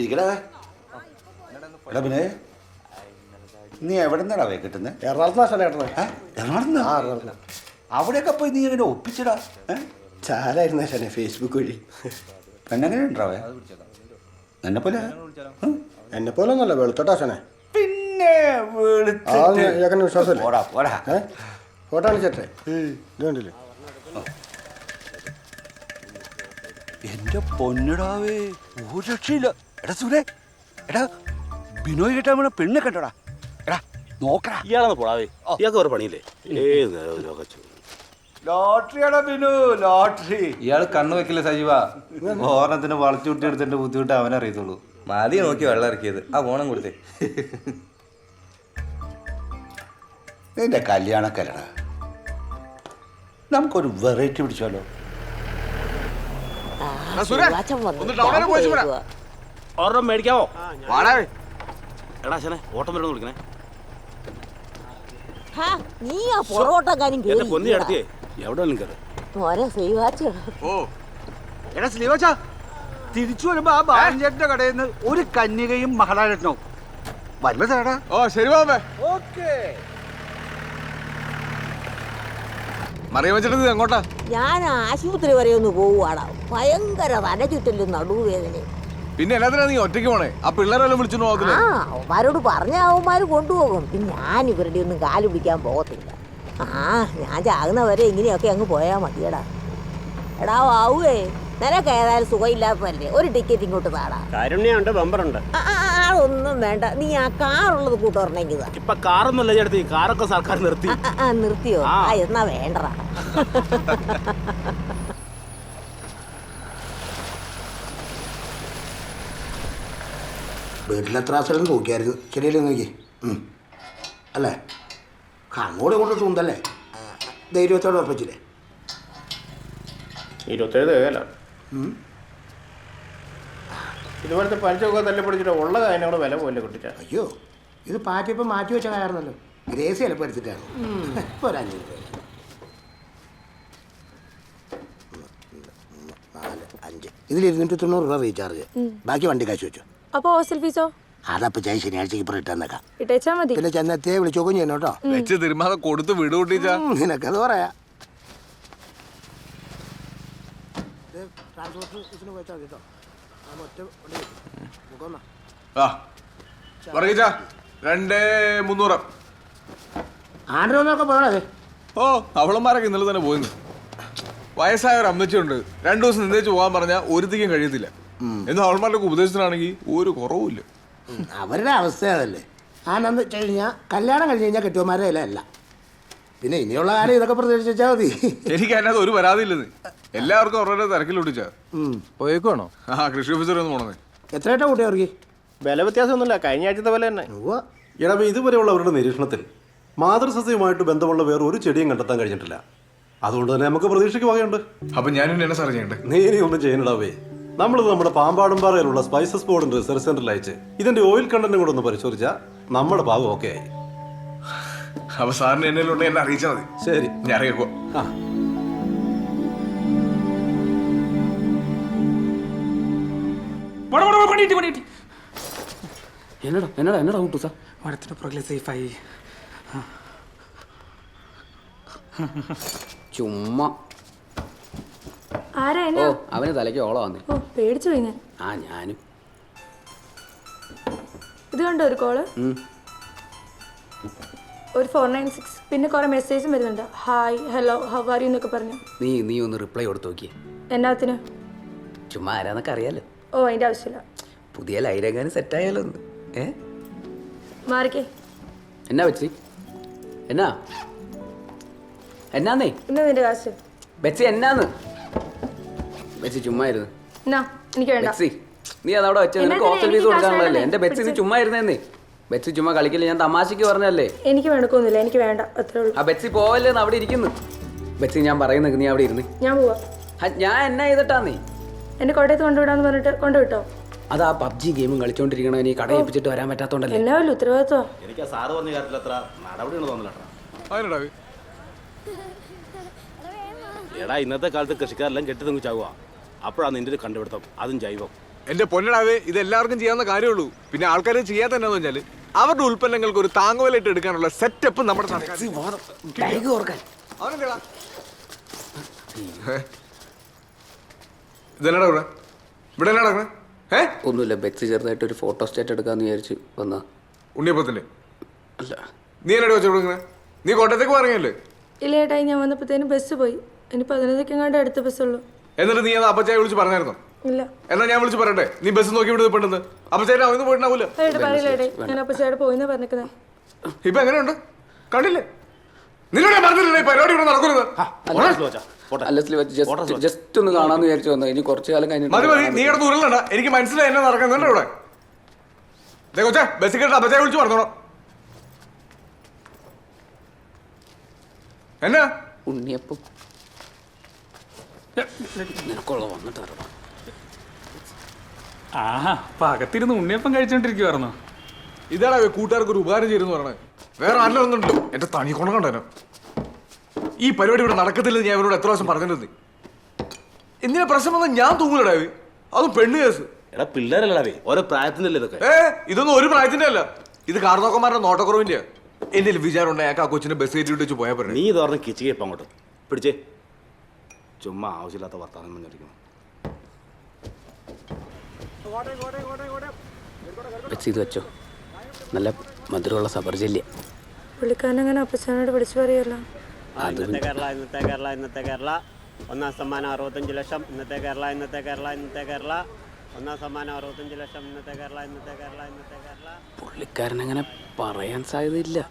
ഇരിക്കടാ. എടാ പിന്നെ നീ എവിടെ നിന്നാടാ വേ കിട്ടുന്നത് എറണാകുളത്ത് നഷ്ടം ഏട്ടനെ എറണാകുളം ആ എറണാകുളത്ത് അവിടെയൊക്കെ പോയി നീ എങ്ങനെ ഒപ്പിച്ചടാ? ചാലായിരുന്നു ചേട്ടനെ ഫേസ്ബുക്ക് വഴി. പെണ്ണെങ്ങനെ ഉണ്ടാവേ എന്നെ പോലെ? എന്നെ പോലെ ഒന്നല്ല വെളുത്തോട്ടാ ശനെ പിന്നെ വിശ്വാസമില്ല. പോടാ പോടാ. ഏ? ഫോട്ടോ കാണിച്ചേട്ടെ? ഇത് കണ്ടില്ലേ? എന്റെ പൊന്നിടാവേ ഒരു രക്ഷയില്ല. എടാ സുരേ എടാ ബിനോയ് കേട്ടാ വേണ പെണ്ണ് കണ്ടോടാ. എടാ നോക്കടാ. ഇയാളെന്ന് പോടാവേ ഇയാൾക്ക് വേറെ പണിയില്ലേ? ഏത് ലോട്ടറിയാടാ ബിനു ലോട്ടറി. ഇയാൾ കണ്ണു വെക്കില്ല സജീവ? ഓർണത്തിന് വളച്ചു കുട്ടി എടുത്തിന്റെ ബുദ്ധിമുട്ട് അറിയത്തുള്ളൂ. മതി നോക്കി വെള്ളം ഇറക്കിയത്. ആ ഓണം കൊടുത്തേ. നിന്റെ കല്യാണക്കല്ലടാ. നമുക്കൊരു വെറൈറ്റി പിടിച്ചാലോ? ഒരെണ്ണം മേടിക്കാവോ എടാ ശനെ ഓട്ടം വരണം വിളിക്കണേ. നീ ആ പൊറോട്ടക്കാരും എന്റെ കൊന്നി അടുത്തേ എവിടെ വല്ലതും കയറി മോനെ ഓ. എടാ തിരിച്ചു വരുമ്പോ ആ ബാലഞ്ചേട്ടന്റെ കടയിൽ നിന്ന് ഒരു കന്യകയും മഹാരാജനോ വല്ലതേടാ ഓ ശരി ബാബേ. ഓക്കേ. മറിയ വെച്ചിട്ട് എങ്ങോട്ടാ ഞാൻ ആശുപത്രി വരെ ഒന്ന് പോവുകയാണ് ഭയങ്കര തല ചുറ്റലും നടുവേദന പിന്നെ എല്ലാത്തിനാ നീ ഒറ്റയ്ക്ക് പോണേ? ആ പിള്ളേരെല്ലാം വിളിച്ചു ആ അവരോട് അവന്മാരോട് പറഞ്ഞ അവന്മാർ കൊണ്ടുപോകും. പിന്നെ ഞാൻ ഇവരുടെ ഒന്നും കാൽ പിടിക്കാൻ പോകത്തില്ല. ആ ഞാൻ ചാകുന്ന വരെ ഇങ്ങനെയൊക്കെ അങ്ങ് പോയാ മതിയടാ. എടാ ആവുവേ നിനക്ക് ഏതായാലും സുഖമില്ലാത്തതല്ലേ ഒരു ടിക്കറ്റ് ഇങ്ങോട്ട് താടാ. കാരുണ്യുണ്ട് ബമ്പറുണ്ട്. ആ, വേണ്ട. നീ ആ കാറുള്ളത് കൂട്ടുറണെങ്കിൽ ഇപ്പൊ കാറൊന്നുമല്ല ചേട്ടത്തി കാറൊക്കെ സർക്കാർ നിർത്തി. ആ നിർത്തിയോ? ആ. എന്നാ വേണ്ടടാ. വീട്ടിലെത്ര ആസലും നോക്കിയായിരുന്നു ശരിയല്ലേ നോക്കി. അല്ലേ? അങ്ങോട്ട് ഇങ്ങോട്ടും തൂന്തല്ലേ? ധൈര്യത്തോടെ ഉറപ്പിച്ചില്ലേ? ഇരുപത്തേഴ് തികയല്ല ഇതുപോലത്തെ പലിശയൊക്കെ തല്ലിപ്പൊടിച്ചിട്ട് ഉള്ള അതിനോട് വില പോലെ കിട്ടിച്ചാ? അയ്യോ ഇത് പാറ്റിപ്പം മാറ്റി വെച്ച കാരണല്ലോ ഗ്രേസി ചിലപ്പോൾ എടുത്തിട്ടാണ്? ഇപ്പോൾ ഒരു അഞ്ഞൂറ് രൂപ. ഒന്ന്, നാല് അഞ്ച്. ഇതിൽ ഇരുന്നൂറ്റി തൊണ്ണൂറ് രൂപ റീചാർജ്. ബാക്കി വണ്ടി കാശ് വെച്ചു. അപ്പൊ ഹോസ്റ്റൽ ഫീസോ അതപ്പോ ചായ ശനിയാഴ്ചക്ക് ഇപ്പൊ റിട്ടേന്നേക്കാം ഇട്ടേച്ചാ മതി. പിന്നെ ചെന്നെത്തിയെ വിളിച്ചോക്കും ചെയ്യണം കേട്ടോ. വെച്ച് തിരുമാതെ കൊടുത്ത് വിടുകൂട്ടിച്ചാ നിനക്കത് പറയാ. ട്രാൻസ്പോർട്ട് വെച്ചാൽ കേട്ടോ ആ ഒറ്റ വണ്ടി മുഖം ആ പറയിച്ചാ രണ്ടേ മുന്നൂറ്. ആണ്ടൊക്കെ പോകണേ ഓ അവളന്മാരൊക്കെ ഇന്നലെ തന്നെ പോയിന്ന്. വയസ്സായ ഒരു അമ്മച്ചിയുണ്ട്. രണ്ടു ദിവസം നിന്നേച്ച് പോകാൻ പറഞ്ഞാൽ ഒരുത്തിക്കും കഴിയത്തില്ല. എന്നും അവൾമാരുടെ ഉപദേശത്തിനാണെങ്കിൽ ഒരു കുറവുമില്ല. അവരുടെ അവസ്ഥ അതല്ലേ. ആനന്ദ് വെച്ച് കഴിഞ്ഞാൽ കല്യാണം കഴിഞ്ഞ് കഴിഞ്ഞാൽ കെട്ടുവന്മാരെ അല്ല. പിന്നെ ഇനിയുള്ള കാര്യം ഇതൊക്കെ പ്രതീക്ഷിച്ചാൽ മതി. എനിക്ക് അതിനകത്ത് ഒരു പരാതിയില്ലെന്ന്. എല്ലാവർക്കും അവരുടെ ഉം. പോയേക്കുവാണോ? ആ കൃഷി ഓഫീസർ ഒന്ന് പോണേ. എത്രയായിട്ടാ കൂട്ടി അവർക്ക്? വില വ്യത്യാസമൊന്നുമില്ല. കഴിഞ്ഞ ആഴ്ചത്തെ വില തന്നെ. ഇടവേ ഇതുവരെയുള്ള അവരുടെ നിരീക്ഷണത്തിൽ മാതൃസസ്യവുമായിട്ട് ബന്ധമുള്ള വേറെ ഒരു ചെടിയും കണ്ടെത്താൻ കഴിഞ്ഞിട്ടില്ല. അതുകൊണ്ട് തന്നെ നമുക്ക് പ്രതീക്ഷയ്ക്ക് വകയുണ്ട്. അപ്പൊ ഞാൻ എന്നെ സാർ ചെയ്യണ്ടേ? നീ ഇനി ഒന്നും ചെയ്യണടാവേ നമ്മളിത് നമ്മുടെ പാമ്പാടുംപാറയിലുള്ള സ്പൈസസ് ബോർഡിന്റെ റിസർച്ച് സെന്ററിൽ അയച്ച് ഇതിന്റെ ഓയിൽ കണ്ടന്റും കൂടെ ഒന്ന് പരിശോധിച്ചാൽ നമ്മുടെ ഭാഗം ഓക്കെ ആയി. അപ്പൊ സാറിന് എന്നെ അറിയിച്ചാൽ മതി. ശരി. ഞാൻ അറിയിക്കോ ആ. എന്നടാ എന്നടാ എന്നടാ കൂട്ടു സാർ മരത്തിന് പുറകിലെ സേഫായി ചുമ്മാ. ആരാ ഓ എന്നാ അവന് തലയ്ക്ക് ഓളം വന്നേ. ഓ പേടിച്ചു പോയി ഞാൻ ആ ഞാനും. ഇത് കണ്ടോ ഒരു കോൾ ഉം. ഒരു ഫോർ നയൻ സിക്സ് പിന്നെ കുറെ മെസ്സേജും വരുന്നുണ്ട്. Hi hello how are you എന്നൊക്കെ പറഞ്ഞു. നീ നീ ഒന്ന് റിപ്ലൈ കൊടുത്തു നോക്കിയേ. എന്നാത്തിന് ചുമ്മാ ആരാന്നൊക്കെ അറിയാലോ. ഓ അതിന്റെ ആവശ്യമില്ല. പുതിയ ലൈരങ്ങാനും സെറ്റായാലോ ഒന്ന്. ഏ? മാറിക്കേ. എന്നാ വെച്ചി എന്നാ? എന്നാന്നേ? എന്നാ നിന്റെ കാശ് ബെച്ചി എന്നാന്ന്? ബെച്ചി ചുമ്മാ ഇരുന്ന്. എന്നാ എനിക്ക് വേണ്ട. ബെച്ചി നീ അതവിടെ വെച്ച? നിനക്ക് ഹോസ്റ്റൽ ഫീസ് കൊടുക്കാനുള്ളതല്ലേ എന്റെ ബെച്ചി നീ. ചുമ്മാ ഇരുന്നേന്നേ. ബെച്ചി ചുമ്മാ കളിക്കില്ല. ഞാൻ തമാശക്ക് പറഞ്ഞല്ലേ എനിക്ക് വേണക്കൊന്നുമില്ല എനിക്ക് വേണ്ട. അത്രേ ഉള്ളൂ. ആ ബെച്ചി പോവല്ലേന്ന് അവിടെ ഇരിക്കുന്നു. ബെച്ചി ഞാൻ പറയുന്നത് നീ അവിടെ ഇരുന്ന്. ഞാൻ പോവാ. ഞാൻ എന്നാ ചെയ്തിട്ടാന്നേ എന്നെ കോട്ടയത്ത് കൊണ്ടുവിടാന്ന് പറഞ്ഞിട്ട് കൊണ്ടുവിട്ടോ? അത് ആ പബ്ജി ഗെയിമും കളിച്ചോണ്ടിരിക്കണവന് ഈ കട ഏൽപ്പിച്ചിട്ട് വരാൻ പറ്റാത്തോണ്ടല്ലേ? എന്നാ വല്ല ഉത്തരവാദിത്വം? എനിക്ക് ആ സാറ് പറഞ്ഞ കാര്യത്തിൽ അത്ര തോന്നില്ല അതിനടാ എടാ ഇന്നത്തെ കാലത്ത് കൃഷിക്കാരെല്ലാം കെട്ടി തങ്ങി ചാവുക. അപ്പോഴാണ് നിന്റെ ഒരു കണ്ടുപിടുത്തം. അതും ജൈവം. എന്റെ പൊന്നടാവേ ഇത് എല്ലാവർക്കും ചെയ്യാവുന്ന കാര്യമുള്ളൂ. പിന്നെ ആൾക്കാർ ചെയ്യാത്ത എന്നാന്ന് വെച്ചാൽ അവരുടെ ഉൽപ്പന്നങ്ങൾക്ക് ഒരു താങ്ങുവലായിട്ട് എടുക്കാനുള്ള സെറ്റപ്പ് നമ്മുടെ സർക്കാർ അവനെന്താടാ? ഏ? ഇതെന്നാടാ ഇവിടെ ഇവിടെ എന്നാ നടക്കണേ ഏ? ഒന്നുമില്ല ബെക്സി ചെറുതായിട്ട് ഒരു ഫോട്ടോ സ്റ്റേറ്റ് എടുക്കാന്ന് വിചാരിച്ചു വന്നാ. ഉണ്ണിയപ്പത്തിന്റെ അല്ല. നീ എന്നോട് വെച്ചു കൊടുക്കണേ നീ കോട്ടയത്തേക്ക് പറഞ്ഞല്ലേ ഇല്ല ഏട്ടായി ഞാൻ വന്നപ്പോഴത്തേനും ബസ് പോയി. ഇനി പതിനൊന്നൊക്കെങ്ങാണ്ട് അടുത്ത ബസ്സുള്ളൂ എന്നിട്ട് നീ അത് അപ്പച്ചായ വിളിച്ച് പറഞ്ഞായിരുന്നോ? ഇല്ല. എന്നാ ഞാൻ വിളിച്ച് പറയട്ടെ. നീ ബസ് നോക്കി വിടുന്നത് പെട്ടെന്ന്. അപ്പച്ചായ അവന്ന് പോയിട്ടുണ്ടാവൂല? ഏട്ടാ പറയില്ല ഏട്ടായി ഞാൻ അപ്പച്ചയുടെ പോയിന്നാ പറഞ്ഞേക്കുന്നത് ഇപ്പൊ എങ്ങനെയുണ്ട്? കണ്ടില്ലേ? നിന്നോട് ഞാൻ പറഞ്ഞില്ലേ പരിപാടി ഇവിടെ നടക്കുന്നത്? അല്ല സ്ലീവ് ജസ്റ്റ് ജസ്റ്റ് ഒന്ന് കാണാന്ന് വിചാരിച്ചു വന്നത് ഇനി കുറച്ചു കാലം മതി കഴിഞ്ഞിട്ട് മതി നീ കിടന്ന് ഉരുളണ്ട. എനിക്ക് മനസ്സിലായി എന്നെ നടക്കുന്നുണ്ട് ഇവിടെ? ദേ കൊച്ചേ ബസ് കേട്ട് അപ്പച്ചായ വിളിച്ച് പറഞ്ഞോളാം. എന്നാ? ഉണ്ണിയപ്പം. നിനക്കുള്ള വന്നിട്ട് ആഹാ ഉണ്ണിയപ്പം കഴിച്ചോണ്ടിരിക്കുവായിരുന്നു? ഇതാടാ കൂട്ടുകാർക്ക് ഒരു ഉപകാരം ചെയ്യുന്നു പറഞ്ഞത് വേറെ ആരെല്ലാം ഒന്നുണ്ടോ? എന്റെ തണി കൊണ്ടു കണ്ടേനോ ഈ പരിപാടി ഇവിടെ നടക്കത്തില്ലെന്ന് ഞാൻ ഇവരോട് എത്ര പ്രാവശ്യം പറഞ്ഞിട്ടുണ്ട്. എന്തിനാ പ്രശ്നം വന്നാൽ ഞാൻ തൂങ്ങലടാ അതും പെണ്ണ് കേസ്. എടാ പിള്ളേരല്ലടാവേ ഓരോ പ്രായത്തിനല്ലേ ഇതൊക്കെ? ഏ ഇതൊന്നും ഒരു പ്രായത്തിന്റെ അല്ല. ഇത് കാർന്നോക്കന്മാരുടെ നോട്ടക്കുറവിന്റെ എന്റെ വിചാരം ഉണ്ട് അയാൾക്ക് ആ കൊച്ചിനെ ബസ് കയറ്റി വിട്ട് പോയാൽ പറഞ്ഞു നീ തുറന്ന് കിച്ചിക്കപ്പം അങ്ങോട്ട്. പിടിച്ചേ. ചുമ്മാ ആവശ്യമില്ലാത്ത വർത്താനം പറഞ്ഞിരിക്കുന്നു ഇത് വെച്ചോ. നല്ല മധുരമുള്ള സബർജല്യ. പുള്ളിക്കാരൻ അങ്ങനെ അപ്പച്ചാനോട് വിളിച്ചു പറയല്ലോ? ഇന്നത്തെ കേരള ഇന്നത്തെ കേരള ഇന്നത്തെ കേരള. ഒന്നാം സമ്മാനം അറുപത്തഞ്ച് ലക്ഷം ഇന്നത്തെ കേരള ഇന്നത്തെ കേരള ഇന്നത്തെ കേരള. ഒന്നാം സമ്മാനം അറുപത്തഞ്ച് ലക്ഷം ഇന്നത്തെ കേരള ഇന്നത്തെ കേരള ഇന്നത്തെ കേരള. പുള്ളിക്കാരൻ അങ്ങനെ പറയാൻ സാധ്യതയില്ല.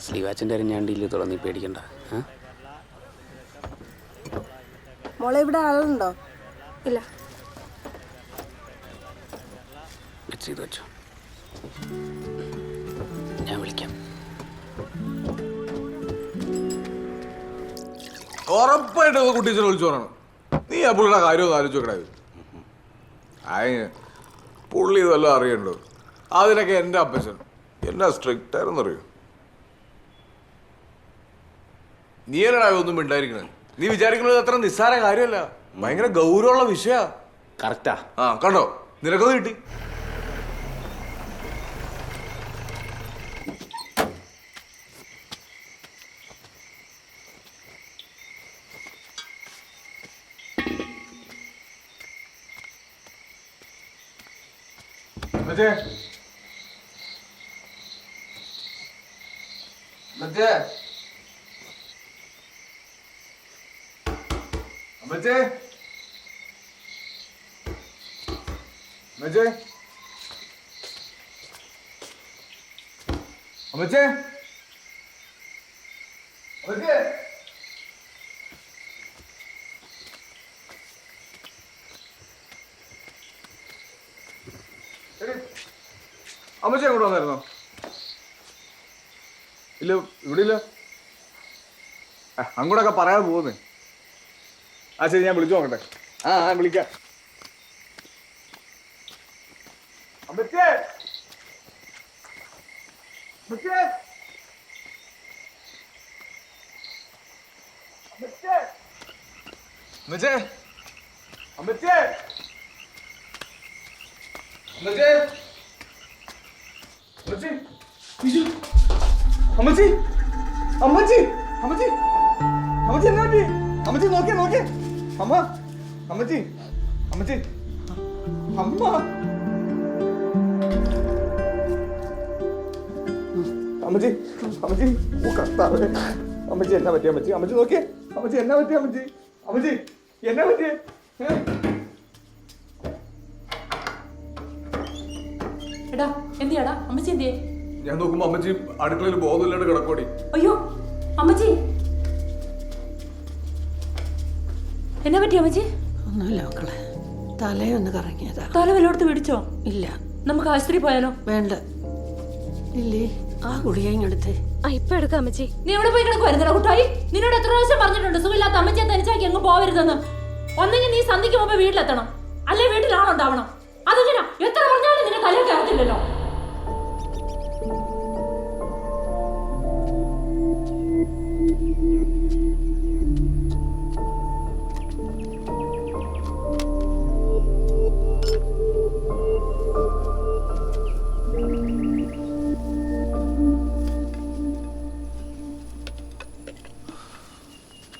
ശ്രീവാച്ചന്റെ അരിഞ്ഞാണ്ടില്ല തുള പേടിക്കണ്ട? മോളെ ഇവിടെ ആളുണ്ടോ? ഇല്ല. ഇത് വെച്ചോ. ഉറപ്പായിട്ട് കുട്ടീച്ചനെ വിളിച്ചു പറയണം. നീ ആ പുള്ളിയുടെ കാര്യം ഒന്ന് ആലോചിച്ച് നോക്കണേ അയ പുള്ളി ഇതെല്ലാം അറിയണ്ടോ? അതിനൊക്കെ എന്റെ അപ്പച്ചൻ എന്നാ സ്ട്രിക്റ്റ് ആയിരുന്നു അറിയോ? നീ എന്നടാ ഒന്നും മിണ്ടായിരിക്കണേ. നീ വിചാരിക്കുന്നത് അത്ര നിസ്സാര കാര്യമല്ല. ഭയങ്കര ഗൗരവമുള്ള വിഷയ. കറക്റ്റാ ആ. കണ്ടോ? നിനക്കത് കിട്ടി. മറ്റേ? മറ്റേ? മറ്റേ മറ്റേ അമ്മച്ചേ? അമ്മച്ചേ എടി, അമ്മച്ചി അങ്ങോട്ട് വന്നായിരുന്നോ ഇല്ല ഇവിടെ ഇല്ല. അങ്ങോട്ടൊക്കെ പറയാൻ പോകുന്നേ. ആ ശരി ഞാൻ വിളിച്ചു നോക്കട്ടെ. ആ ആ വിളിക്കാം. അമ്മച്ചേ! അമ്മച്ചേ! അമ്മച്ചേ! അമ്മച്ചേ! അമ്മച്ചി അമ്മച്ചി അമ്മച്ചി അമ്മച്ചി. എന്നാ പറ്റി? അമ്മച്ചി നോക്കിയേ നോക്കിയേ. അമ്മ അമ്മച്ചി അമ്മച്ചി. അമ്മ. അമ്മച്ചി അമ്മച്ചി ഓ കർത്താവേ. അമ്മച്ചി എന്നാ പറ്റി അമ്മച്ചി? അമ്മച്ചി നോക്കിയേ. അമ്മച്ചി എന്നാ പറ്റി അമ്മച്ചി? അമ്മച്ചി എന്നാ പറ്റിയേ? എടാ എന്തിയാടാ? അമ്മച്ചി എന്തിയെ? ഞാൻ നോക്കുമ്പോ അമ്മച്ചി അടുക്കളയിൽ ബോധമില്ലാണ്ട് കിടക്കോടി അയ്യോ അമ്മച്ചി. എന്നാ പറ്റി അമ്മച്ചി? ഒന്നുമില്ല മക്കളെ. തലയൊന്ന് കറങ്ങിയതാ. തല വല്ലോടത്ത് പിടിച്ചോ? ഇല്ല. നമുക്ക് ആശുപത്രി പോയാലോ? വേണ്ട. ഇല്ലേ ആ ഗുളിക ഇങ്ങടുത്ത് ഇപ്പൊ എടുക്കാം അമ്മച്ചി. നീ എവിടെ പോയി കിടക്കുവായിരുന്നല്ലോ കുട്ടായി? നിന്നോട് എത്ര പ്രാവശ്യം പറഞ്ഞിട്ടുണ്ട് സുഖമില്ലാത്ത അമ്മച്ചിയെ തനിച്ചാക്കി എങ്ങും പോവരുതെന്ന്. ഒന്നെങ്കിൽ നീ സന്ധിക്ക് മുമ്പ് വീട്ടിലെത്തണം. അല്ലെ വീട്ടിലാണോ ഉണ്ടാവണം കുഴപ്പമില്ലല്ലോ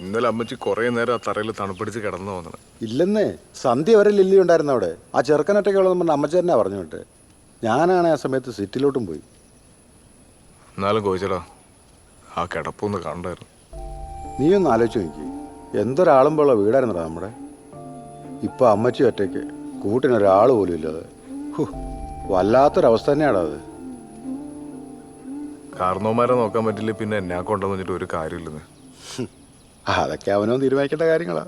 ഇന്നലെ അമ്മച്ചി കുറേ നേരം ആ തറയിൽ തണുപ്പിടിച്ച് കിടന്നു തോന്നണം. ഇല്ലെന്നേ സന്ധ്യ വരെ ലില്ലി ഉണ്ടായിരുന്നു അവിടെ. ആ ചെറുക്കനൊറ്റയ്ക്കുള്ളതെന്ന് പറഞ്ഞ അമ്മച്ചേരനാ പറഞ്ഞു വിട്ട് ഞാനാണ് ആ സമയത്ത് സിറ്റിലോട്ടും പോയി. എന്നാലും കോയിച്ചടാ ആ കിടപ്പൊന്ന് കണ്ടായിരുന്നു. നീ ഒന്ന് ആലോചിച്ച് നോക്കി. എന്തൊരാളുമ്പോഴുള്ള വീടായിരുന്നടാ നമ്മുടെ. ഇപ്പൊ അമ്മച്ചി ഒറ്റയ്ക്ക് കൂട്ടിനൊരാൾ പോലും ഇല്ലാതെ. വല്ലാത്തൊരവസ്ഥ തന്നെയാടാ അത്. കാരണവന്മാരെ നോക്കാൻ പറ്റില്ല പിന്നെ എന്നെ കൊണ്ടുവന്നിട്ട് ഒരു കാര്യമില്ലെന്ന്. അതൊക്കെ അവനോ തീരുമാനിക്കേണ്ട കാര്യങ്ങളാ.